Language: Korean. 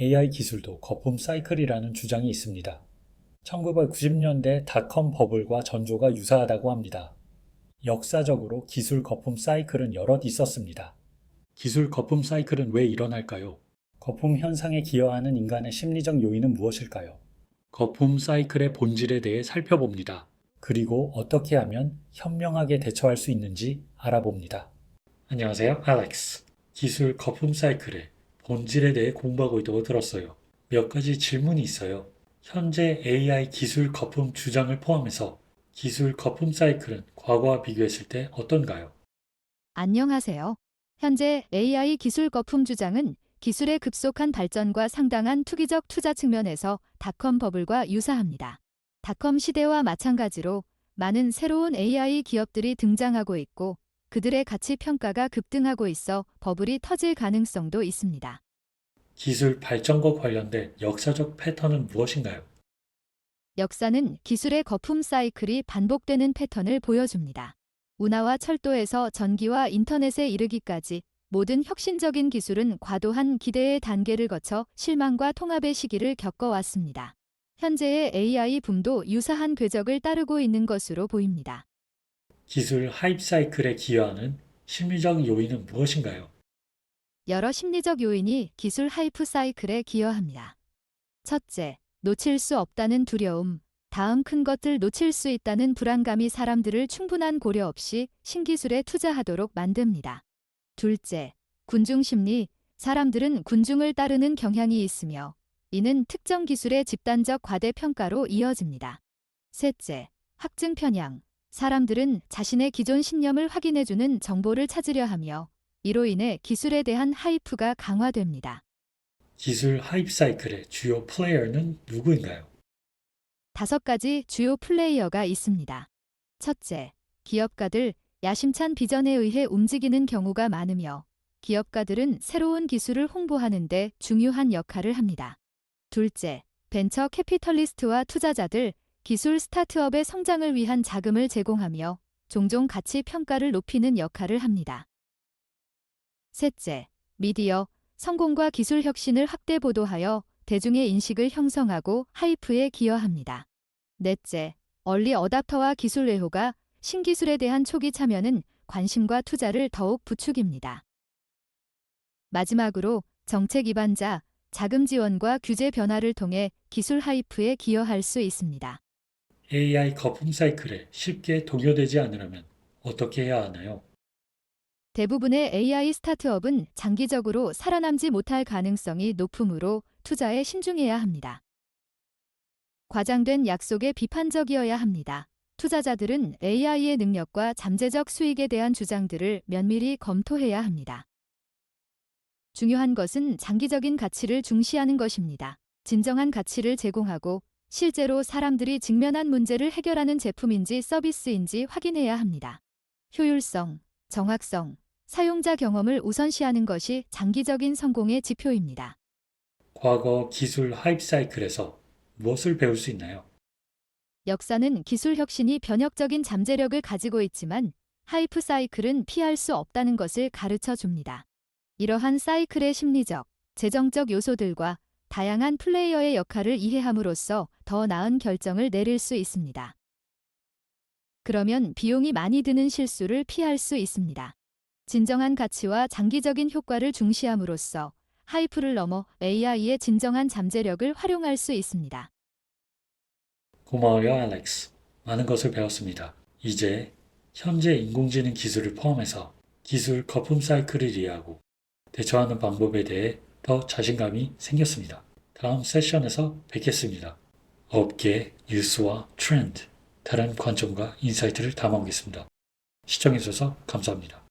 AI 기술도 거품 사이클이라는 주장이 있습니다. 1990년대 닷컴 버블과 전조가 유사하다고 합니다. 역사적으로 기술 거품 사이클은 여럿 있었습니다. 기술 거품 사이클은 왜 일어날까요? 거품 현상에 기여하는 인간의 심리적 요인은 무엇일까요? 거품 사이클의 본질에 대해 살펴봅니다. 그리고 어떻게 하면 현명하게 대처할 수 있는지 알아봅니다. 안녕하세요, 알렉스. 기술 거품 사이클의 본질에 대해 공부하고 있다고 들었어요. 몇 가지 질문이 있어요. 현재 AI 기술 거품 주장을 포함해서 기술 거품 사이클은 과거와 비교했을 때 어떤가요? 안녕하세요. 현재 AI 기술 거품 주장은 기술의 급속한 발전과 상당한 투기적 투자 측면에서 닷컴 버블과 유사합니다. 닷컴 시대와 마찬가지로 많은 새로운 AI 기업들이 등장하고 있고 그들의 가치 평가가 급등하고 있어 버블이 터질 가능성도 있습니다. 기술 발전과 관련된 역사적 패턴은 무엇인가요? 역사는 기술의 거품 사이클이 반복되는 패턴을 보여줍니다. 운하와 철도에서 전기와 인터넷에 이르기까지 모든 혁신적인 기술은 과도한 기대의 단계를 거쳐 실망과 통합의 시기를 겪어왔습니다. 현재의 AI 붐도 유사한 궤적을 따르고 있는 것으로 보입니다. 기술 하입 사이클에 기여하는 심리적 요인은 무엇인가요? 여러 심리적 요인이 기술 하이프 사이클에 기여합니다. 첫째, 놓칠 수 없다는 두려움. 다음 큰 것들 놓칠 수 있다는 불안감이 사람들을 충분한 고려 없이 신기술에 투자하도록 만듭니다. 둘째, 군중 심리. 사람들은 군중을 따르는 경향이 있으며 이는 특정 기술의 집단적 과대평가로 이어집니다. 셋째, 확증 편향. 사람들은 자신의 기존 신념을 확인해주는 정보를 찾으려 하며 이로 인해 기술에 대한 하이프가 강화됩니다. 기술 하입 사이클의 주요 플레이어는 누구인가요? 다섯 가지 주요 플레이어가 있습니다. 첫째, 기업가들 야심찬 비전에 의해 움직이는 경우가 많으며 기업가들은 새로운 기술을 홍보하는 데 중요한 역할을 합니다. 둘째, 벤처 캐피털리스트와 투자자들 기술 스타트업의 성장을 위한 자금을 제공하며 종종 가치 평가를 높이는 역할을 합니다. 셋째, 미디어 성공과 기술 혁신을 확대 보도하여 대중의 인식을 형성하고 하이프에 기여합니다. 넷째, 얼리 어답터와 기술 외호가 신기술에 대한 초기 참여는 관심과 투자를 더욱 부추깁니다. 마지막으로 정책 기반자, 자금 지원과 규제 변화를 통해 기술 하이프에 기여할 수 있습니다. AI 거품 사이클에 쉽게 동요되지 않으려면 어떻게 해야 하나요? 대부분의 AI 스타트업은 장기적으로 살아남지 못할 가능성이 높으므로 투자에 신중해야 합니다. 과장된 약속에 비판적이어야 합니다. 투자자들은 AI의 능력과 잠재적 수익에 대한 주장들을 면밀히 검토해야 합니다. 중요한 것은 장기적인 가치를 중시하는 것입니다. 진정한 가치를 제공하고 실제로 사람들이 직면한 문제를 해결하는 제품인지 서비스인지 확인해야 합니다. 효율성, 정확성, 사용자 경험을 우선시하는 것이 장기적인 성공의 지표입니다. 과거 기술 하입 사이클에서 무엇을 배울 수 있나요? 역사는 기술 혁신이 변혁적인 잠재력을 가지고 있지만 하이프 사이클은 피할 수 없다는 것을 가르쳐 줍니다. 이러한 사이클의 심리적, 재정적 요소들과 다양한 플레이어의 역할을 이해함으로써 더 나은 결정을 내릴 수 있습니다. 그러면 비용이 많이 드는 실수를 피할 수 있습니다. 진정한 가치와 장기적인 효과를 중시함으로써 하이프를 넘어 AI의 진정한 잠재력을 활용할 수 있습니다. 고마워요, 알렉스. 많은 것을 배웠습니다. 이제 현재 인공지능 기술을 포함해서 기술 거품 사이클을 이해하고 대처하는 방법에 대해 더 자신감이 생겼습니다. 다음 세션에서 뵙겠습니다. 업계 뉴스와 트렌드, 다른 관점과 인사이트를 담아오겠습니다. 시청해주셔서 감사합니다.